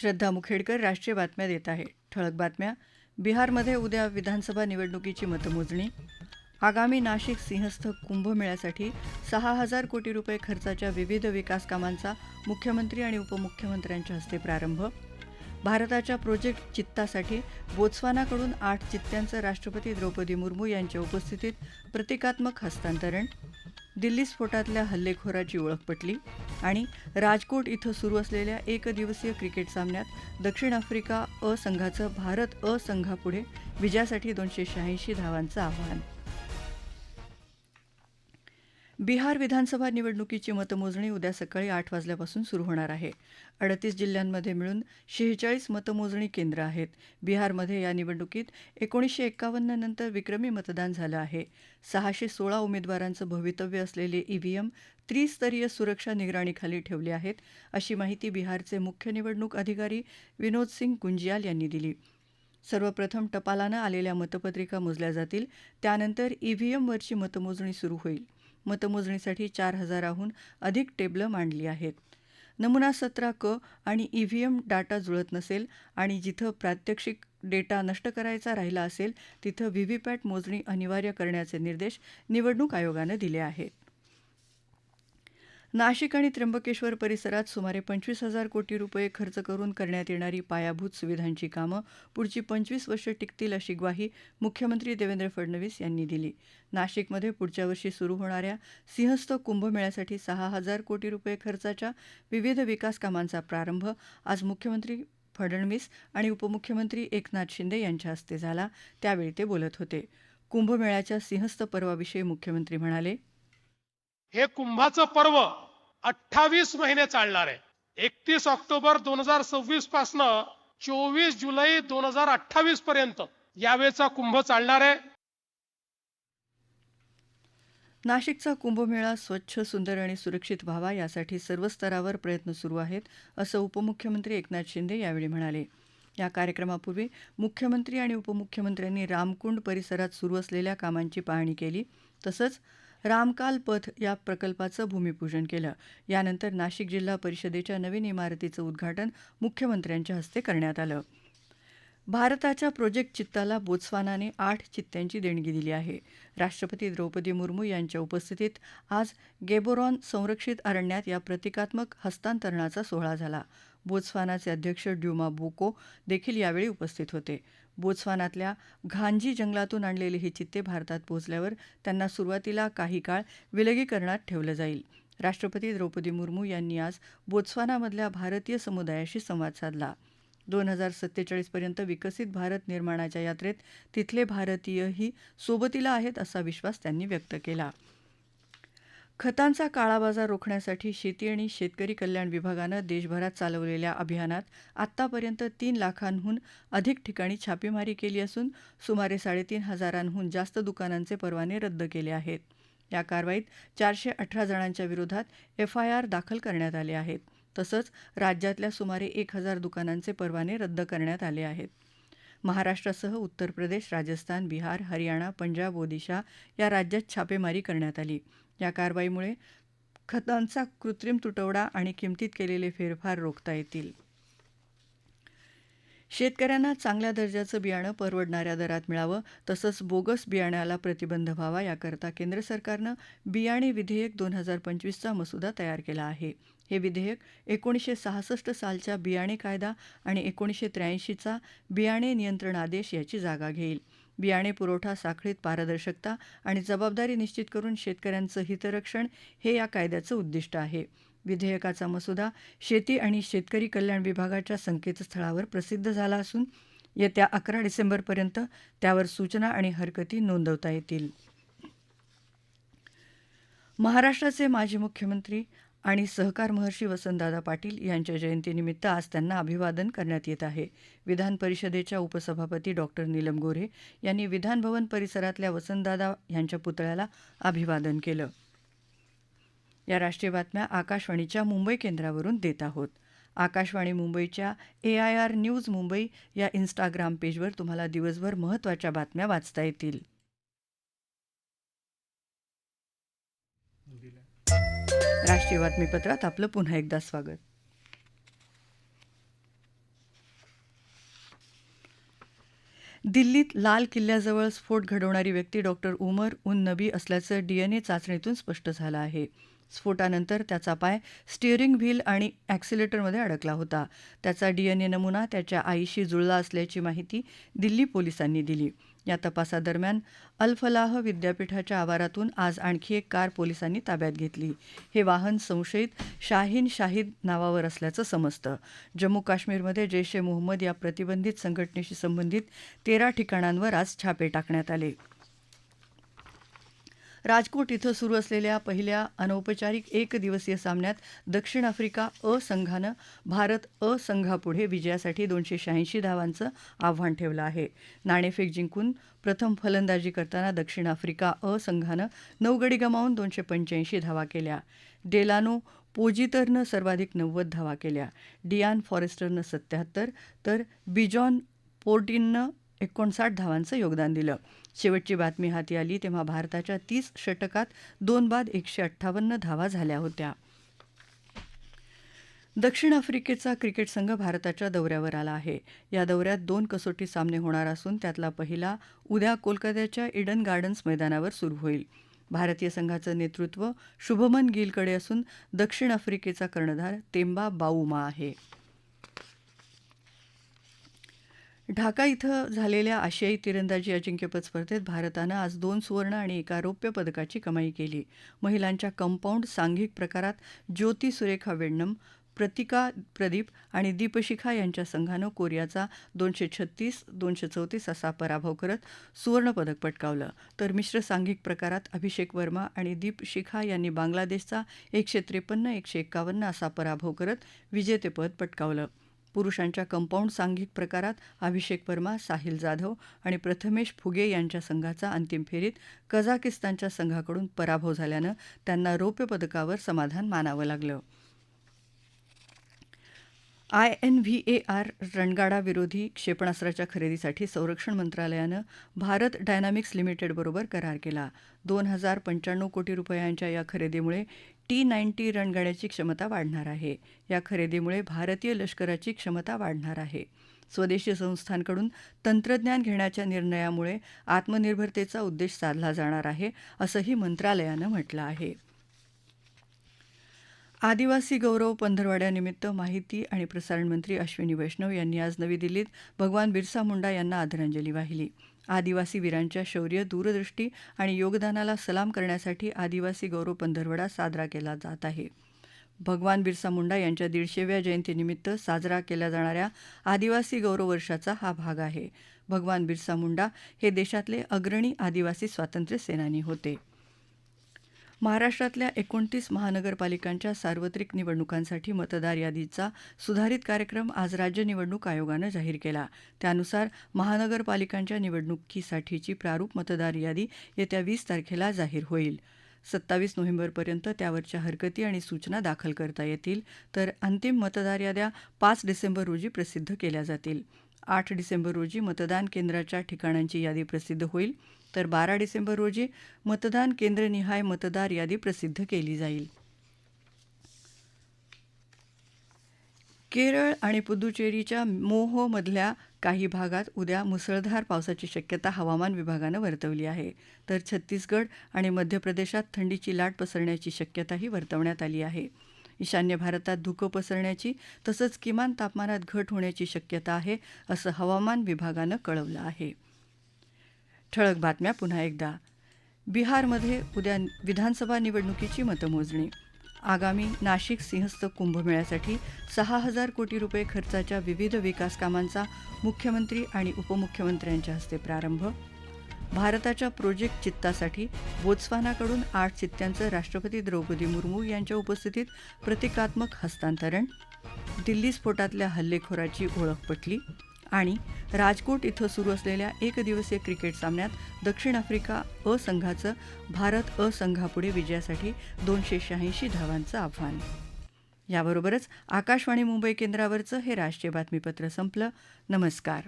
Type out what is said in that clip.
श्रद्धा मुखेडकर राष्ट्रीय बातम्या देत आहे. ठळक बातम्या. बिहारमध्ये उद्या विधानसभा निवडणुकीची मतमोजणी. आगामी नाशिक सिंहस्थ कुंभमेळ्यासाठी सहा हजार कोटी रुपये खर्चाच्या विविध विकास कामांचा मुख्यमंत्री आणि उपमुख्यमंत्र्यांच्या हस्ते प्रारंभ. भारताच्या प्रोजेक्ट चित्तासाठी बोत्स्वानाकडून आठ चित्त्यांचं राष्ट्रपती द्रौपदी मुर्मू यांच्या उपस्थितीत प्रतिकात्मक हस्तांतरण. दिल्ली स्फोटातल्या हल्लेखोराची ओळख पटली आणि राजकोट इथं सुरू असलेल्या एकदिवसीय क्रिकेट सामन्यात दक्षिण आफ्रिका अ संघाचं भारत अ संघापुढे विजयासाठी दोनशे शहाऐंशी धावांचं आव्हान. बिहार विधानसभा निवडणुकीची मतमोजणी उद्या सकाळी आठ वाजल्यापासून सुरू होणार आहे. अडतीस जिल्ह्यांमध्ये मिळून शेहेचाळीस मतमोजणी केंद्र आहेत. बिहारमध्ये या निवडणुकीत एकोणीसशे एक्कावन्न नंतर विक्रमी मतदान झालं आहे. सहाशे सोळा उमेदवारांचं भवितव्य असलेले ईव्हीएम त्रिस्तरीय सुरक्षा निगराणीखाली ठेवले आहेत अशी माहिती बिहारचे मुख्य निवडणूक अधिकारी विनोद सिंग गुंजियाल यांनी दिली. सर्वप्रथम टपालानं आलेल्या मतपत्रिका मोजल्या जातील त्यानंतर ईव्हीएमवरची मतमोजणी सुरू होईल. मतमोजणीसाठी चार हजाराहून अधिक टेबलं मांडली आहेत. नमुना सतरा क आणि ईव्हीएम डाटा जुळत नसेल आणि जिथं प्रात्यक्षिक डेटा नष्ट करायचा राहिला असेल तिथं व्हीव्हीपॅट मोजणी अनिवार्य करण्याचे निर्देश निवडणूक आयोगानं दिले आहेत. नाशिक आणि त्र्यंबकेश्वर परिसरात सुमारे पंचवीस हजार कोटी रुपये खर्च करून करण्यात येणारी पायाभूत सुविधांची कामं पुढची पंचवीस वर्ष टिकतील अशी ग्वाही मुख्यमंत्री देवेंद्र फडणवीस यांनी दिली. नाशिकमध्ये पुढच्या वर्षी सुरू होणाऱ्या सिंहस्थ कुंभमेळ्यासाठी सहा हजार कोटी रुपये खर्चाच्या विविध विकास कामांचा प्रारंभ आज मुख्यमंत्री फडणवीस आणि उपमुख्यमंत्री एकनाथ शिंदे यांच्या हस्ते झाला. त्यावेळी ते बोलत होते. कुंभमेळ्याच्या सिंहस्थ पर्वाविषयी मुख्यमंत्री म्हणाले हे कुंभाचं पर्व अठ्ठावीस महिने चालणार आहे. एकतीस ऑक्टोबर दोन हजार सव्वीस पासनं चोवीस जुलै दोन हजार अठ्ठावीस पर्यंत यावेळेचा कुंभ चालणार आहे. नाशिकचा कुंभमेळा स्वच्छ सुंदर आणि सुरक्षित व्हावा यासाठी सर्व स्तरावर प्रयत्न सुरू आहेत असं उपमुख्यमंत्री एकनाथ शिंदे यावेळी म्हणाले. या कार्यक्रमापूर्वी मुख्यमंत्री आणि उपमुख्यमंत्र्यांनी रामकुंड परिसरात सुरू असलेल्या कामांची पाहणी केली. तसंच रामकाल पथ या प्रकल्पाचं भूमिपूजन केलं. यानंतर नाशिक जिल्हा परिषदेच्या नवीन इमारतीचं उद्घाटन मुख्यमंत्र्यांच्या हस्ते करण्यात आलं. भारताच्या प्रोजेक्ट चित्ताला बोत्स्वानाने आठ चित्त्यांची देणगी दिली आहे. राष्ट्रपती द्रौपदी मुर्मू यांच्या उपस्थितीत आज गेबोरॉन संरक्षित अरण्यात या प्रतिकात्मक हस्तांतरणाचा सोहळा झाला. बोत्स्वानाचे अध्यक्ष ड्युमा बोको देखील यावेळी उपस्थित होते. बोत्स्वानातल्या घांजी जंगलातून आणलेले हे चित्ते भारतात पोहोचल्यावर त्यांना सुरुवातीला काही काळ विलगीकरणात ठेवलं जाईल. राष्ट्रपती द्रौपदी मुर्मू यांनी आज बोत्स्वानामधल्या भारतीय समुदायाशी संवाद साधला. दोन हजार सत्तेचाळीसपर्यंत विकसित भारत निर्माणाच्या यात्रेत तिथले भारतीयही सोबतीला आहेत असा विश्वास त्यांनी व्यक्त केला. खतांचा काळाबाजार रोखण्यासाठी शेती आणि शेतकरी कल्याण विभागानं देशभरात चालवलेल्या अभियानात आत्तापर्यंत तीन लाखांहून अधिक ठिकाणी छापेमारी केली असून सुमारे साडेतीन हजारांहून जास्त दुकानांचे परवाने रद्द केले आहेत. या कारवाईत चारशे अठरा जणांच्या विरोधात एफआयआर दाखल करण्यात आले आहेत. तसंच राज्यातल्या सुमारे एक हजार दुकानांचे परवाने रद्द करण्यात आले आहेत. महाराष्ट्रासह उत्तर प्रदेश राजस्थान बिहार हरियाणा पंजाब ओदिशा या राज्यात छापेमारी करण्यात आली. या कारवाईमुळे खतांचा कृत्रिम तुटवडा आणि किमतीत केलेले फेरफार रोखता येतील. शेतकऱ्यांना चांगल्या दर्जाचं बियाणं परवडणाऱ्या दरात मिळावं तसंच बोगस बियाण्याला प्रतिबंध व्हावा याकरता केंद्र सरकारनं बियाणे विधेयक दोन हजार पंचवीसचा मसुदा तयार केला आहे. हे विधेयक एकोणीसशे सहासष्ट सालच्या बियाणे कायदा आणि एकोणीसशे त्र्याऐंशीचा बियाणे नियंत्रण आदेश याची जागा घेईल. बियाणे पुरवठा साखळीत पारदर्शकता आणि जबाबदारी निश्चित करून शेतकऱ्यांचं हितरक्षण हे या कायद्याचं उद्दिष्ट आहे. विधेयकाचा मसुदा शेती आणि शेतकरी कल्याण विभागाच्या संकेतस्थळावर प्रसिद्ध झाला असून येत्या अकरा डिसेंबरपर्यंत त्यावर सूचना आणि हरकती नोंदवता येतील. महाराष्ट्राचे माजी मुख्यमंत्री आणि सहकार महर्षी वसंतदादा पाटील यांच्या जयंतीनिमित्त आज त्यांना अभिवादन करण्यात येत आहे. विधान परिषदेच्या उपसभापती डॉक्टर नीलम गोऱ्हे यांनी विधानभवन परिसरातल्या वसंतदादा यांच्या पुतळ्याला अभिवादन केलं. या राष्ट्रीय बातम्या आकाशवाणीच्या मुंबई केंद्रावरून देत आहोत. आकाशवाणी मुंबईच्या A I R news Mumbai या इन्स्टाग्राम पेजवर तुम्हाला दिवसभर महत्त्वाच्या बातम्या वाचता येतील. राष्ट्रीय बातमीपत्रात आपलं पुन्हा एकदा स्वागत. दिल्लीत लाल किल्ल्याजवळ स्फोट घडवणारी व्यक्ती डॉक्टर उमर उन नबी असल्याचं डीएनए चाचणीतून स्पष्ट झालं आहे. स्फोटानंतर त्याचा पाय स्टिअरिंग व्हील आणि ॲक्सिलेटरमध्ये अडकला होता. त्याचा डीएनए नमुना त्याच्या आईशी जुळला असल्याची माहिती दिल्ली पोलिसांनी दिली. या तपासादरम्यान अलफलाह विद्यापीठाच्या आवारातून आज आणखी एक कार पोलिसांनी ताब्यात घेतली. हे वाहन संशयित शाहीन शाहीद नावावर असल्याचं समजतं. जम्मू काश्मीरमध्ये जैश ए मोहम्मद या प्रतिबंधित संघटनेशी संबंधित तेरा ठिकाणांवर आज छापे टाकण्यात आले. राजकोट इथं सुरू असलेल्या पहिल्या अनौपचारिक एकदिवसीय सामन्यात दक्षिण आफ्रिका अ संघानं भारत अ संघापुढे विजयासाठी दोनशे शहाऐंशी धावांचं आव्हान ठेवलं आहे. नाणेफेक जिंकून प्रथम फलंदाजी करताना दक्षिण आफ्रिका अ संघानं नऊ गडी गमावून दोनशे पंच्याऐंशी धावा केल्या. डेलानो पोजितरनं सर्वाधिक नव्वद धावा केल्या. डियान फॉरेस्टरनं सत्याहत्तर तर बिजॉन पोर्टिननं एकोणसाठ धावांचं योगदान दिलं. शेवटची बातमी हाती आली तेव्हा भारताच्या तीस षटकात दोन बाद एकशे अठ्ठावन्न धावा झाल्या होत्या. दक्षिण आफ्रिकेचा क्रिकेट संघ भारताच्या दौऱ्यावर आला आहे. या दौऱ्यात दोन कसोटी सामने होणार असून त्यातला पहिला उद्या कोलकात्याच्या इडन गार्डन्स मैदानावर सुरू होईल. भारतीय संघाचं नेतृत्व शुभमन गिलकडे असून दक्षिण आफ्रिकेचा कर्णधार तेंबा बाऊमा आहे. ढाका इथं झालेल्या आशियाई तिरंदाजी अजिंक्यपद स्पर्धेत भारतानं आज दोन सुवर्ण आणि एका रौप्य पदकाची कमाई केली. महिलांच्या कंपाऊंड सांघिक प्रकारात ज्योती सुरेखा वेण्णम प्रतिका प्रदीप आणि दीपशिखा यांच्या संघानं कोरियाचा दोनशे छत्तीस दोनशे चौतीस असा पराभव करत सुवर्णपदक पटकावलं. तर मिश्र सांघिक प्रकारात अभिषेक वर्मा आणि दीपशिखा यांनी बांगलादेशचा एकशे त्रेपन्न एकशे एक्कावन्न असा पराभव करत विजेतेपद पटकावलं. पुरुषांच्या कंपाऊंड सांघिक प्रकारात अभिषेक वर्मा साहिल जाधव आणि प्रथमेश फुगे यांच्या संघाचा अंतिम फेरीत कझाकिस्तानच्या संघाकडून पराभव झाल्यानं त्यांना रौप्य पदकावर समाधान मानावं लागलं. I N V A R रणगाडा विरोधी क्षेपणास्त्राच्या खरेदीसाठी संरक्षण मंत्रालयानं भारत डायनामिक्स लिमिटेडबरोबर करार केला. दोन हजार पंच्याण्णव कोटी रुपयांच्या या खरेदीमुळे टी नाईन्टी रणगाड्याची क्षमता वाढणार आहे. या खरेदीमुळे भारतीय लष्कराची क्षमता वाढणार आहे. स्वदेशी संस्थांकडून तंत्रज्ञान घेण्याच्या निर्णयामुळे आत्मनिर्भरतेचा उद्देश साधला जाणार आहे असंही मंत्रालयानं म्हटलं आहे. आदिवासी गौरव पंधरवड्यानिमित्त माहिती आणि प्रसारण मंत्री अश्विनी वैष्णव यांनी आज नवी दिल्लीत भगवान बिरसा मुंडा यांना आदरांजली वाहिली. आदिवासी वीरांच्या शौर्य दूरदृष्टी आणि योगदानाला सलाम करण्यासाठी आदिवासी गौरव पंधरवडा साजरा केला जात आहे. भगवान बिरसा मुंडा यांच्या दीडशेव्या जयंतीनिमित्त साजरा केल्या जाणाऱ्या आदिवासी गौरव वर्षाचा हा भाग आहे. भगवान बिरसा मुंडा हे देशातले अग्रणी आदिवासी स्वातंत्र्य सेनानी होते. महाराष्ट्रातल्या एकोणतीस महानगरपालिकांच्या सार्वत्रिक निवडणुकांसाठी मतदार यादीचा सुधारित कार्यक्रम आज राज्य निवडणूक आयोगानं जाहीर केला. त्यानुसार महानगरपालिकांच्या निवडणुकीसाठीची प्रारूप मतदार यादी येत्या वीस तारखेला जाहीर होईल. सत्तावीस नोव्हेंबरपर्यंत त्यावरच्या हरकती आणि सूचना दाखल करता येतील तर अंतिम मतदार याद्या पाच डिसेंबर रोजी प्रसिद्ध केल्या जातील. आठ डिसेंबर रोजी मतदान केंद्राच्या ठिकाणांची यादी प्रसिद्ध होईल. तर बारा डिसेंबर रोजी मतदान केंद्रनिहाय मतदार यादी प्रसिद्ध केली जाईल. केरळ आणि पुदुचेरीच्या मोहोमधल्या काही भागात उद्या मुसळधार पावसाची शक्यता हवामान विभागानं वर्तवली आहे. तर छत्तीसगड आणि मध्य प्रदेशात थंडीची लाट पसरण्याची शक्यताही वर्तवण्यात आली आहे. ईशान्य भारतात धुकं पसरण्याची तसंच किमान तापमानात घट होण्याची शक्यता आहे असं हवामान विभागानं कळवलं आहे. ठळक बातम्या पुन्हा एकदा. बिहारमध्ये उद्या विधानसभा निवडणुकीची मतमोजणी. आगामी नाशिक सिंहस्थ कुंभमेळ्यासाठी सहा हजार कोटी रुपये खर्चाच्या विविध विकास कामांचा मुख्यमंत्री आणि उपमुख्यमंत्र्यांच्या हस्ते प्रारंभ. भारताच्या प्रोजेक्ट चित्तासाठी बोत्स्वानाकडून आठ चित्त्यांचं राष्ट्रपती द्रौपदी मुर्मू यांच्या उपस्थितीत प्रतिकात्मक हस्तांतरण. दिल्ली स्फोटातल्या हल्लेखोराची ओळख पटली. आणि राजकोट इथं सुरू असलेल्या एकदिवसीय क्रिकेट सामन्यात दक्षिण आफ्रिका अ संघाचं भारत अ संघापुढे विजयासाठी दोनशे शहाऐंशी धावांचं आव्हान. याबरोबरच आकाशवाणी मुंबई केंद्रावरचं हे राष्ट्रीय बातमीपत्र संपलं. नमस्कार.